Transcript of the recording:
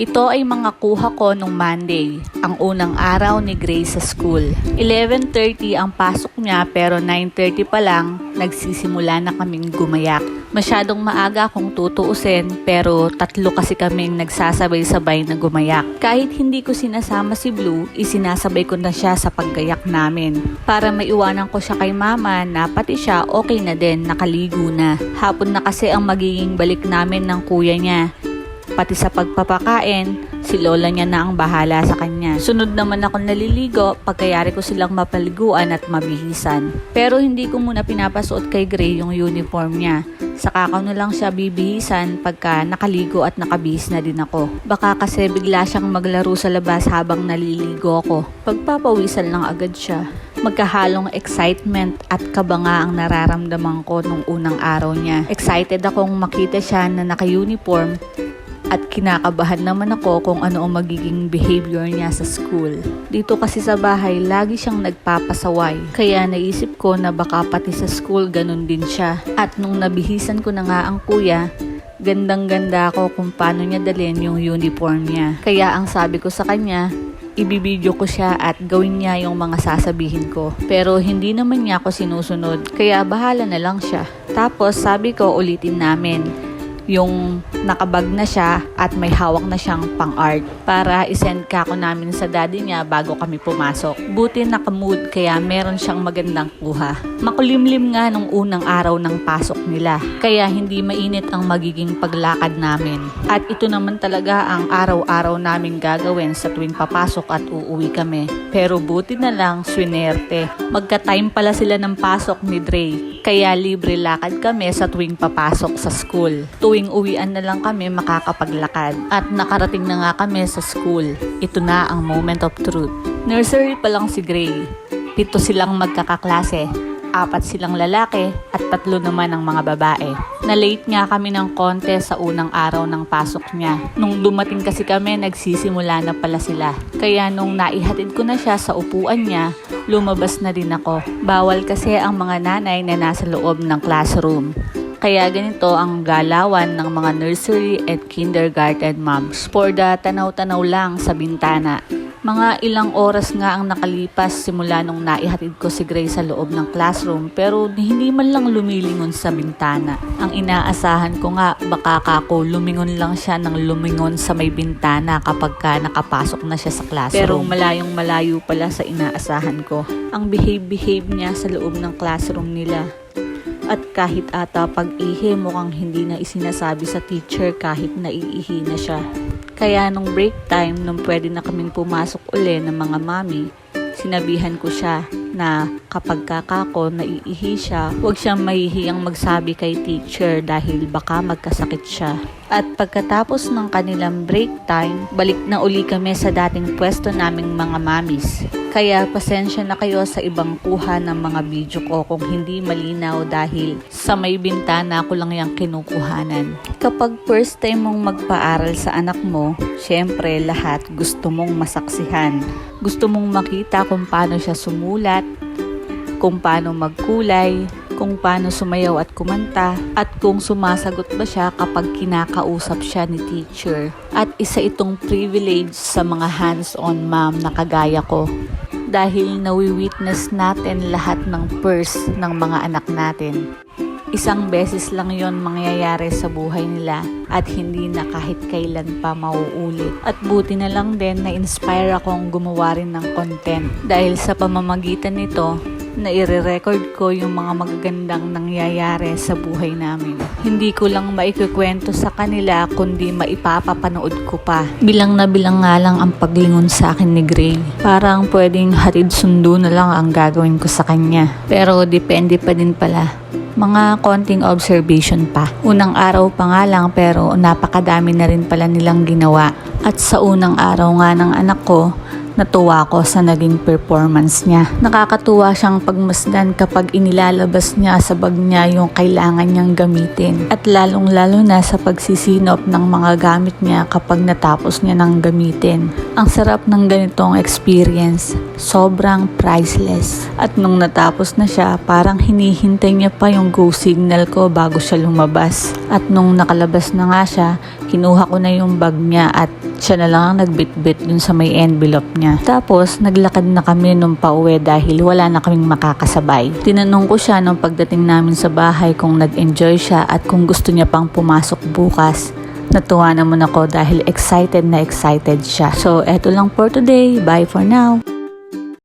Ito ay mga kuha ko nung Monday, ang unang araw ni Grace sa school. 11.30 ang pasok niya pero 9.30 pa lang nagsisimula na kaming gumayak. Masyadong maaga kung tutuusin pero tatlo kasi kaming nagsasabay-sabay na gumayak. Kahit hindi ko sinasama si Blue, isinasabay ko na siya sa paggayak namin. Para maiwanan ko siya kay mama na pati siya okay na din, nakaligo na. Hapon na kasi ang magiging balik namin ng kuya niya. Pati sa pagpapakain, si lola niya na ang bahala sa kanya. Sunod naman ako naliligo, pagkayari ko silang mapaliguan at mabihisan. Pero hindi ko muna pinapasuot kay Gray yung uniform niya. Saka ko na lang siya bibihisan pagka nakaligo at nakabihis na din ako. Baka kasi bigla siyang maglaro sa labas habang naliligo ako. Pagpapawisan lang agad siya. Magkahalong excitement at kaba nga ang nararamdaman ko nung unang araw niya. Excited akong makita siya na naka-uniform at kinakabahan naman ako kung ano ang magiging behavior niya sa school. Dito kasi sa bahay, lagi siyang nagpapasaway. Kaya naisip ko na baka pati sa school ganun din siya. At nung nabihisan ko na nga ang kuya, gandang-ganda ako kung paano niya dalhin yung uniform niya. Kaya ang sabi ko sa kanya, ibibidyo ko siya at gawin niya yung mga sasabihin ko. Pero hindi naman niya ako sinusunod, kaya bahala na lang siya. Tapos sabi ko ulitin namin yung nakabag na siya at may hawak na siyang pang-art para isend ka ko namin sa daddy niya bago kami pumasok. Buti nakamood kaya meron siyang magandang kuha. Makulimlim nga nung unang araw ng pasok nila kaya hindi mainit ang magiging paglakad namin. At ito naman talaga ang araw-araw namin gagawin sa tuwing papasok at uuwi kami. Pero buti na lang, swinerte. Magka-time pala sila ng pasok ni Dre. Kaya libre lakad kami sa tuwing papasok sa school. Tuwing uwian na lang kami makakapaglakad. At nakarating na nga kami sa school. Ito na ang moment of truth. Nursery pa lang si Gray. Pito silang magkakaklase. Apat silang lalaki at tatlo naman ang mga babae. Na-late nga kami ng konti sa unang araw ng pasok niya. Nung dumating kasi kami, nagsisimula na pala sila. Kaya nung naihatid ko na siya sa upuan niya, lumabas na din ako. Bawal kasi ang mga nanay na nasa loob ng classroom. Kaya ganito ang galawan ng mga nursery at kindergarten moms for the tanaw-tanaw lang sa bintana. Mga ilang oras nga ang nakalipas simula nung naihatid ko si Gray sa loob ng classroom pero hindi man lang lumilingon sa bintana. Ang inaasahan ko nga baka kako lumingon lang siya ng lumingon sa may bintana kapag ka nakapasok na siya sa classroom. Pero malayong malayo pala sa inaasahan ko. Ang behave-behave niya sa loob ng classroom nila. At kahit ata pag-ihi mukhang hindi na isinasabi sa teacher kahit naiihi na siya. Kaya nung break time, nung pwede na kaming pumasok uli ng mga mami, sinabihan ko siya na kapag kakako naiihi siya, huwag siyang mahihiyang magsabi kay teacher dahil baka magkasakit siya. At pagkatapos ng kanilang break time, balik na uli kami sa dating pwesto naming mga mamis. Kaya pasensya na kayo sa ibang kuha ng mga video ko kung hindi malinaw dahil sa may bintana ko lang yung kinukuhanan. Kapag first time mong magpaaral sa anak mo, syempre lahat gusto mong masaksihan. Gusto mong makita kung paano siya sumulat, kung paano magkulay, kung paano sumayaw at kumanta, at kung sumasagot ba siya kapag kinakausap siya ni teacher. At isa itong privilege sa mga hands-on mom na kagaya ko. Dahil nawi-witness natin lahat ng purse ng mga anak natin. Isang beses lang yon mangyayari sa buhay nila at hindi na kahit kailan pa mauulit. At buti na lang din na inspire akong gumawa rin ng content dahil sa pamamagitan nito na ire-record ko yung mga magagandang nangyayari sa buhay namin. Hindi ko lang maikukwento sa kanila kundi maipapapanood ko pa. Bilang na bilang nga lang ang paglingon sa akin ni Gray. Parang pwedeng hatid sundo na lang ang gagawin ko sa kanya. Pero depende pa din pala mga konting observation pa. Unang araw pa nga lang pero napakadami na rin pala nilang ginawa. At sa unang araw nga ng anak ko, natuwa ko sa naging performance niya. Nakakatuwa siyang pagmasdan kapag inilalabas niya sa bag niya yung kailangan niyang gamitin. At lalong lalo na sa pagsisinop ng mga gamit niya kapag natapos niya nang gamitin. Ang sarap ng ganitong experience. Sobrang priceless. At nung natapos na siya, parang hinihintay niya pa yung go signal ko bago siya lumabas. At nung nakalabas na nga siya, kinuha ko na yung bag niya at siya na lang ang nagbitbit dun sa may envelope niya. Tapos, naglakad na kami nung pauwi dahil wala na kaming makakasabay. Tinanong ko siya nung pagdating namin sa bahay kung nag-enjoy siya at kung gusto niya pang pumasok bukas. Natuwa naman ako dahil excited na excited siya. So, eto lang for today. Bye for now.